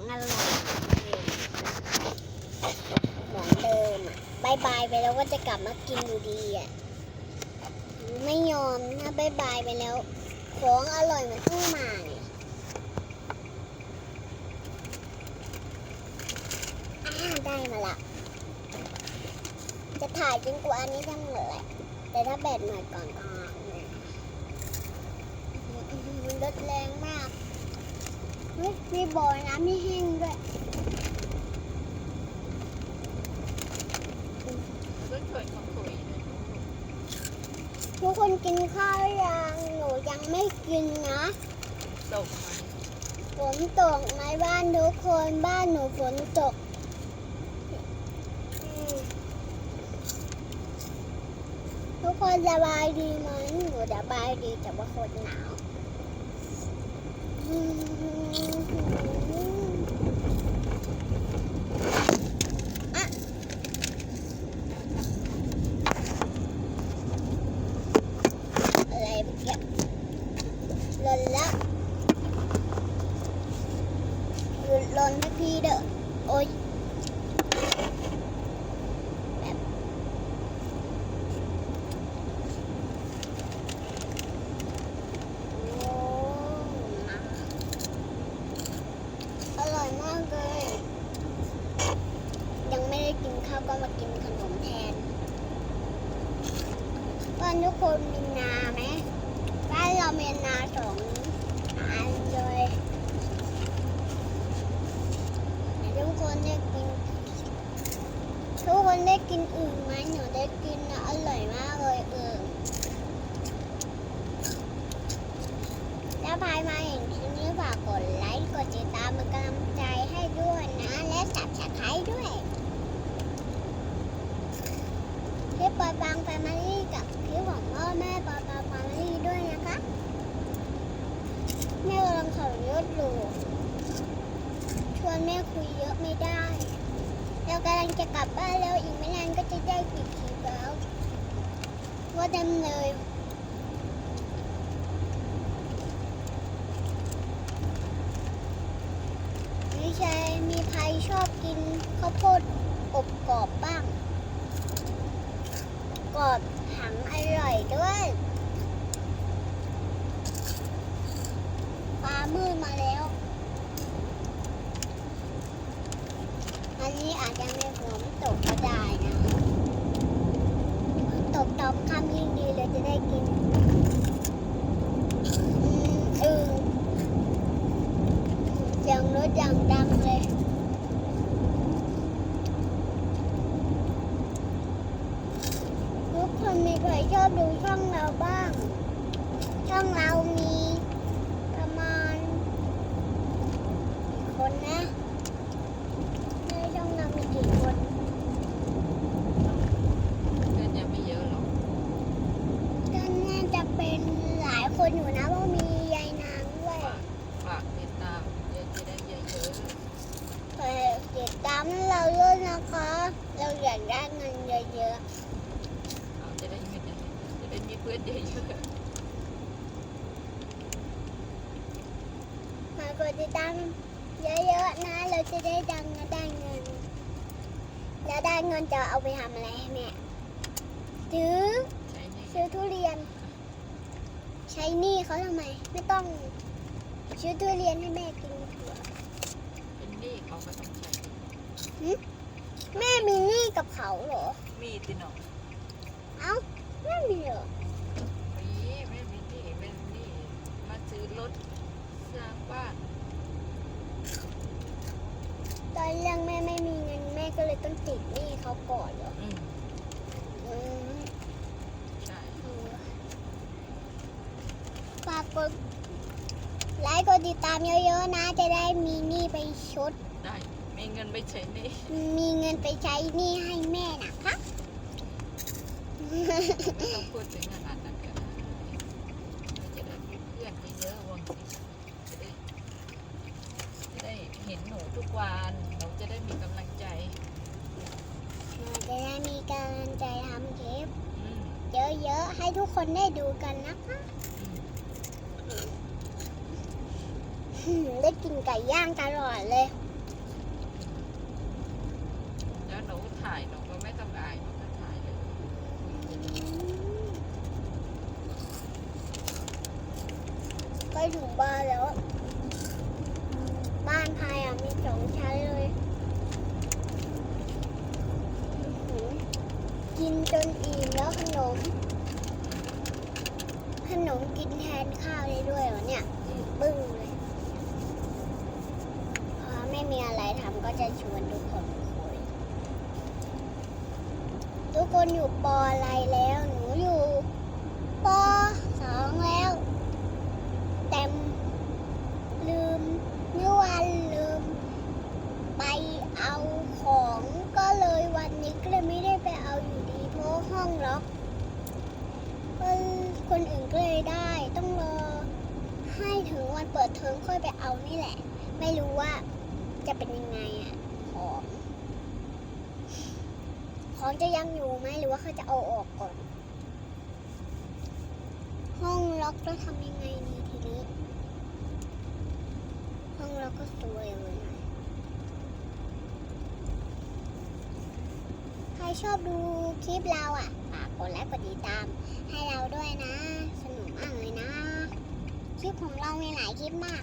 ของอร่อยเหมือนเดิมอะบายบายไปแล้วก็จะกลับมากินอยู่ดีอะ ไม่ยอมถ้าบายบายไปแล้ว ของอร่อยมันต้องมาเนี่ยได้มาละ จะถ่ายจนกว่าอันนี้ทั้งหมดแหละแต่ถ้าแบตหมดก่อนก็มันรถแรงมาก มีบ่อน้ำไม่แห้งด้วยก็ช่วยขาคุยด้วยทุกคนกินข้าวอยังหนูยังไม่กินนะตกไหมฝนตกในบ้านทุกคนบ้านหนูฝนตกอืมทุกคนสบายดีไหมหนูสบายดีแต่ว่าคนหนาวอืมอะอะไรเมื่อกี้หล่นละ หยุดหล่นสักทีเด้อโอ๊ยแบบโอ้มาอร่อยมากเลย ยังไม่ได้กินข้าวก็มากินขนมแทนบ้านทุกคนมีนาไหมบ้านเรามีนาสองอันเลย ทุกคนได้กิน ทุกคนได้กิน อึ่งไหมหนูได้กินนะอร่อยมากเลยเอึ่งถ้าพายมาเห็นคลิปนี้ฝากกดไลค์กดติดตามเป็นกำลังใจให้ด้วยนะ และสับสไครด้วยคลิปปอยปังแฟมิลี่กับคลิปของพ่อแม่ปอยปังแฟมิลี่ด้วยนะคะแม่กำลังขับรถอยู่ชวนแม่คุยเยอะไม่ได้ เรากำลังจะกลับบ้านแล้วอีกไม่นานก็จะได้ปิดคลิปแล้วว่าเต็มเลยไม่ใช่มีใครชอบกินข้าวโพดอบกรอบบ้าง กรอบถังอร่อยด้วยฟ้ามืดมาแล้วันนี้อาจจะไม่ฝนตกก็ได้นะตกตอนค่ำยิ่งดีเลยจะได้กินอืมอึ่งเสียงรถอย่างดังเลยทุกคนมีใครชอบดูช่องเราบ้าง ช่องเรามีประมาณกี่คนนะ ในช่องเรามีกี่คน เพื่อนยังไม่เยอะหรอก ก็น่าจะเป็นหลายคนอยู่นะเพราะมียายนางด้วย ฝากฝากติดตามเยอะจะได้เยอะ เปิดติดตามให้เราด้วยนะคะ เรา อยากได้เงินเยอะๆเราจะได้เงินจะได้มีเพื่อนเยอะๆมากดติดตามเยอะๆนะ เราจะได้ดังและได้เงิน แล้วได้เงินจะเอาไปทำอะไรให้แม่ซื้อๆใช้นี่ซื้อทุเรียน ใช้หนี้เขาทำไม ไม่ต้องซื้อทุเรียนให้แม่กินเถอะเป็นหนี้เขาก็ต้องใช้ แม่มีหนี้กับเขาเหรอ มีติหนอเอ้าไม่มีเหรอมีไม่มีหนี้เป็นหนี้มาซื้อรถสร้างบ้านตอนแรกแม่ไม่มีเงินแม่ก็เลยต้องติดหนี้เขาก่อนเหรออืมอืมใช่เออฝากกดไลค์กดติดตามเยอะๆนะ จะได้มีหนี้ไปชด ได้ มีเงินไปใช้หนี้มีเงินไปใช้หนี้ให้แม่นะคะไม่ต้องพูดถึงขนาดนั้นก็ได้เราจะได้มีเพื่อนเยอะๆวงสิจะได้จะได้เห็นหนูทุกวันหนูจะได้มีกำลังใจเราจะได้มีกำลังใจทำคลิปอืมเยอะๆให้ทุกคนได้ดูกันนะคะอืมอืมได้กินไก่ย่างตลอดเลย อ แล้วหนูถ่ายหนูก็ไม่ต้องอายหนูก็ถ่ายเลย ใกล้ถึงบ้านแล้ว บ้านพายอะมีสองชั้นเลยหือกินจนอิ่มแล้วขนม ขนมกินแทนข้าวได้ด้วยเหรอเนี่ยบึ้งเลยพอไม่มีอะไรทำก็จะชวนทุกคนคุยทุกคนอยู่ปออะไรแล้วหนูอยู่ปอสองแล้ว แต่ลืมเมื่อวานลืม ไปเอาของก็เลยวันนี้ก็เลยไม่ได้ไปเอาอยู่ดี เพราะห้องล็อกก็คนอื่นก็เลยได้ ต้องรอ ให้ถึงวันเปิดเทอม ค่อยไปเอานี่แหละ ไม่รู้ว่าจะเป็นยังไงอะของของจะยังอยู่ไหมหรือว่าเขาจะเอาออกก่อน ห้องล็อกแล้วทำยังไงดีทีนี้ ห้องล็อกก็สวยเลยนะใครชอบดูคลิปเราอะฝากกดไลค์กดติดตาม ให้เราด้วยนะ สนุกมากเลยนะ คลิปของเรามีหลายคลิปมาก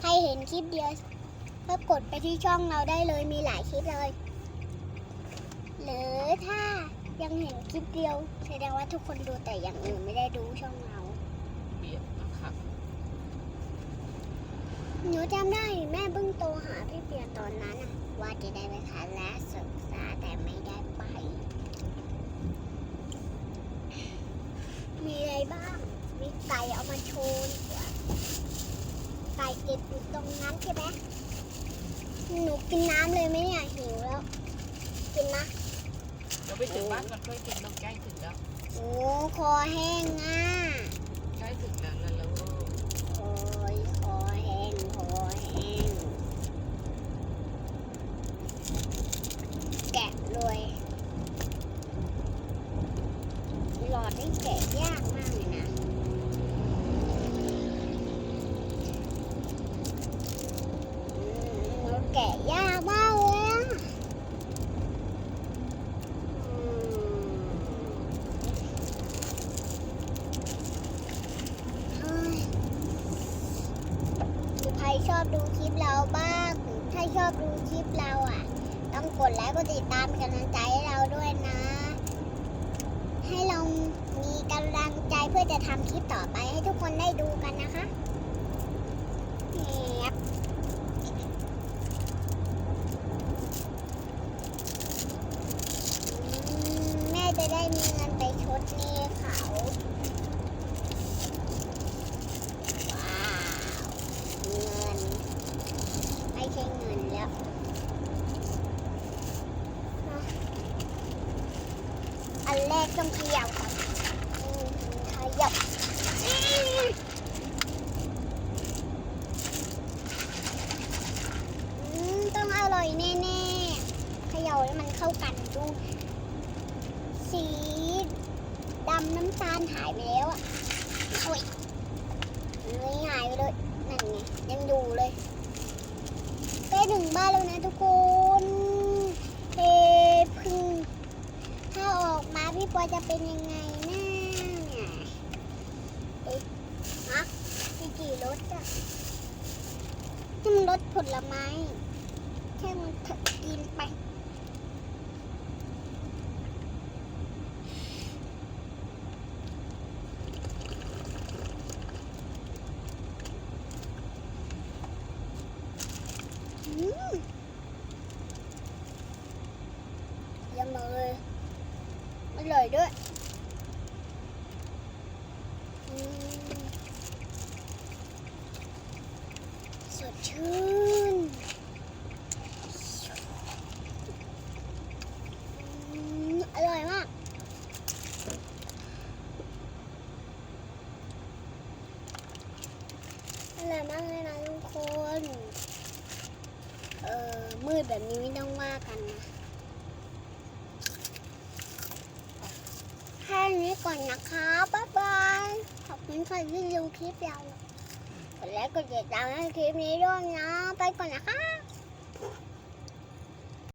ใครเห็นคลิปเดียวก็กดไปที่ช่องเราได้เลยมีหลายคลิปเลย หรือถ้ายังเห็นคลิปเดียวแสดงว่าทุกคนดูแต่อย่างอื่นไม่ได้ดูช่องเรา เบียดนะครับหนูจำได้แม่เพิ่งโตหาพี่เปียตอนนั้นอะว่าจะได้ไปคาและศึกษาแต่ไม่ได้ไป มีอะไรบ้าง มีไก่เอามาโชว์ดีกว่า ไก่เก็บอยู่ตรงนั้นใช่ไหมหนูกินน้ำเลยไหมเนี่ยหิวแล้ว กินนะเราไปถึงบ้านก่อนค่อยกินเราใกล้ถึงแล้ว โอ้คอแห้งอะ ใกล้ถึงแล้วแล้วเรา โอ้ยคอแห้งคอแห้งแกะเลยหลอดนี่แกะยากมากเลยนะอืมแล้วแกะยากมากเลยอะอืมเฮ้ย หรือใคร ชอบดูคลิปเราบ้างถ้าชอบดูคลิปเราอะ ต้องกดไลค์กดติดตามเป็นกำลังใจให้เราด้วยนะ ให้เรามีกำลังใจเพื่อจะทำคลิปต่อไปให้ทุกคนได้ดูกันนะคะแอบอืมแม่จะได้มีเงินไปชดหนี้เขา ว้าว เงิน ไม่ใช่เงินแล้วอะอันแรกต้องเขยับก่อนอืมขยับอืมอืมต้องอร่อยแน่ๆเขย่าให้มัน เข้ากันดูสีดำน้ำตาลหายไปแล้วอะโอ้ยไม่หายไปเลยนั่นไงยังอยู่เลยใกล้ถึงบ้านแล้วนะทุกคนเฮ้พึ่ง ถ้าออกมาพี่ปอจะเป็นยังไงนะเอ๊ะฮะมีกี่รถอะนี่มันรถผลไม้แค่มันเถอะกินไป อืมเยังเลยอร่อยด้วยอืมสด ชื่นอร่อยมาก อร่อยมากเลยนะทุกคน เออมืดแบบนี้ไม่ต้องว่ากันนะแค่นี้ก่อนนะคะ บ๊ายบาย ขอบคุณค่ะที่ดูคลิปเราก ดไลค์กดติดตามให้คลิปนี้ด้วยนะ ไปก่อนนะคะ